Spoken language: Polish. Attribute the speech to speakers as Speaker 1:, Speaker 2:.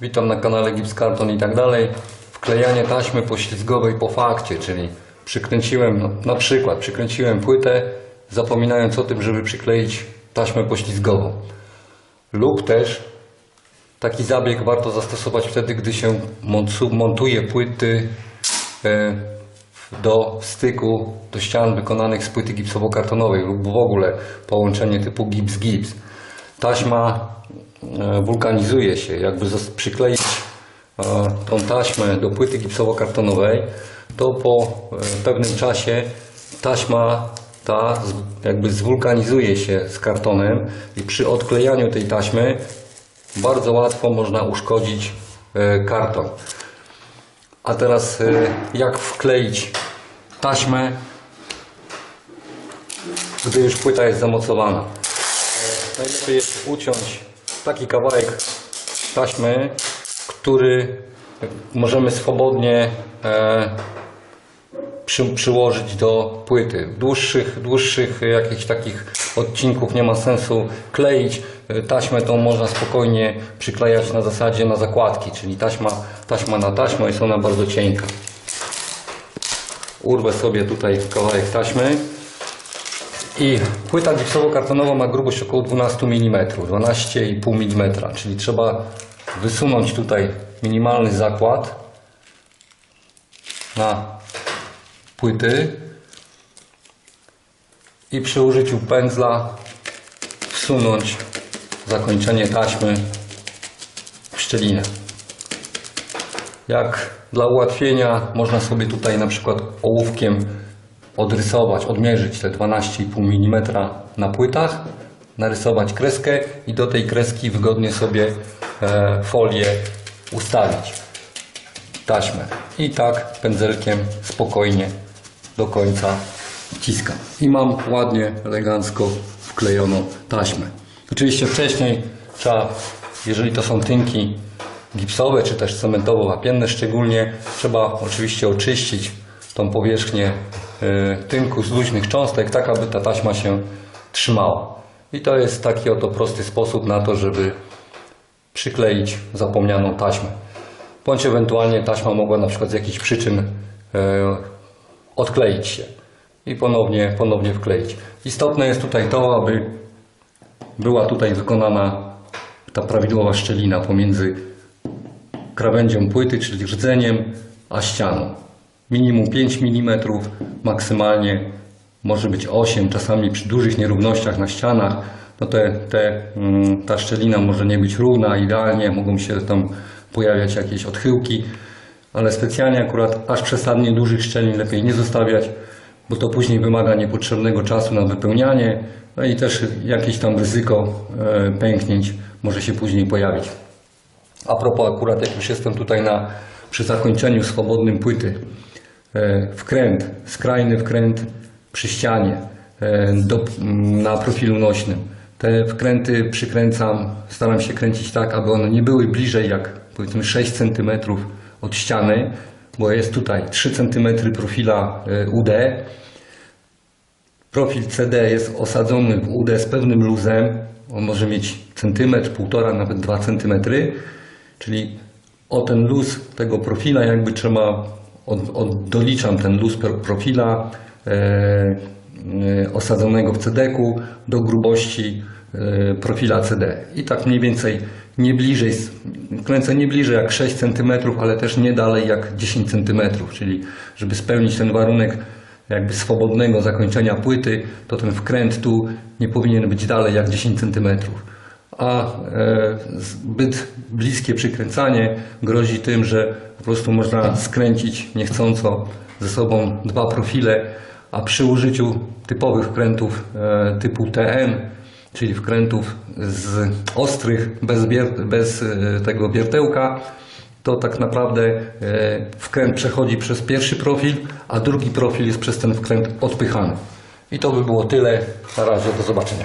Speaker 1: Witam na kanale Gips Karton i tak dalej. Wklejanie taśmy poślizgowej po fakcie, czyli przykręciłem, no, na przykład przykręciłem płytę, zapominając o tym, żeby przykleić taśmę poślizgową. Lub też taki zabieg warto zastosować wtedy, gdy się montu- montuje płyty e, do styku, do ścian wykonanych z płyty gipsowo-kartonowej lub w ogóle połączenie typu gips-gips. Taśma wulkanizuje się. Jakby przykleić e, tą taśmę do płyty gipsowo-kartonowej, to po e, pewnym czasie taśma ta jakby zwulkanizuje się z kartonem i przy odklejaniu tej taśmy bardzo łatwo można uszkodzić e, karton. A teraz e, jak wkleić taśmę, gdy już płyta jest zamocowana. E, Najlepiej jest uciąć taki kawałek taśmy, który możemy swobodnie e, przy, przyłożyć do płyty. Dłuższych, dłuższych jakichś takich odcinków nie ma sensu kleić. Taśmę tą można spokojnie przyklejać na zasadzie na zakładki, czyli taśma, taśma na taśmę jest ona bardzo cienka. Urwę sobie tutaj kawałek taśmy. I płyta gipsowo-kartonowa ma grubość około 12 mm, 12,5 mm, czyli trzeba wysunąć tutaj minimalny zakład na płyty i przy użyciu pędzla wsunąć zakończenie taśmy w szczelinę. Jak dla ułatwienia można sobie tutaj na przykład ołówkiem odrysować, odmierzyć te 12,5 mm na płytach, narysować kreskę i do tej kreski wygodnie sobie e, folię ustawić taśmę. I tak pędzelkiem spokojnie do końca wciskam. I mam ładnie, elegancko wklejoną taśmę. Oczywiście wcześniej trzeba, jeżeli to są tynki gipsowe czy też cementowo-wapienne szczególnie, trzeba oczywiście oczyścić tą powierzchnię tynku z luźnych cząstek, tak aby ta taśma się trzymała. I to jest taki oto prosty sposób na to, żeby przykleić zapomnianą taśmę. Bądź ewentualnie taśma mogła na przykład z jakichś przyczyn e, odkleić się i ponownie, ponownie wkleić. Istotne jest tutaj to, aby była tutaj wykonana ta prawidłowa szczelina pomiędzy krawędzią płyty, czyli rdzeniem, a ścianą. Minimum 5 mm, maksymalnie może być 8, czasami przy dużych nierównościach na ścianach, no te, te, mm, ta szczelina może nie być równa idealnie, mogą się tam pojawiać jakieś odchyłki, ale specjalnie akurat aż przesadnie dużych szczelin lepiej nie zostawiać, bo to później wymaga niepotrzebnego czasu na wypełnianie, no i też jakieś tam ryzyko e, pęknięć może się później pojawić. A propos akurat jak już jestem tutaj na, przy zakończeniu swobodnym płyty, wkręt, skrajny wkręt przy ścianie e, do, na profilu nośnym. Te wkręty przykręcam, staram się kręcić tak, aby one nie były bliżej jak powiedzmy 6 cm od ściany, bo jest tutaj 3 cm profila e, UD. Profil CD jest osadzony w UD z pewnym luzem. On może mieć centymetr, półtora, nawet 2 cm. Czyli o ten luz tego profila jakby trzeba, od, od, doliczam ten luz pro- profila e, e, osadzonego w CD-ku do grubości e, profila CD. I tak mniej więcej nie bliżej, kręcę nie bliżej jak 6 cm, ale też nie dalej jak 10 cm, czyli żeby spełnić ten warunek jakby swobodnego zakończenia płyty, to ten wkręt tu nie powinien być dalej jak 10 cm. A e, zbyt bliskie przykręcanie grozi tym, że po prostu można skręcić niechcąco ze sobą dwa profile, a przy użyciu typowych wkrętów e, typu TM, czyli wkrętów z ostrych, bez, bez e, tego wiertełka, to tak naprawdę wkręt przechodzi przez pierwszy profil, a drugi profil jest przez ten wkręt odpychany. I to by było tyle. Na razie, do zobaczenia.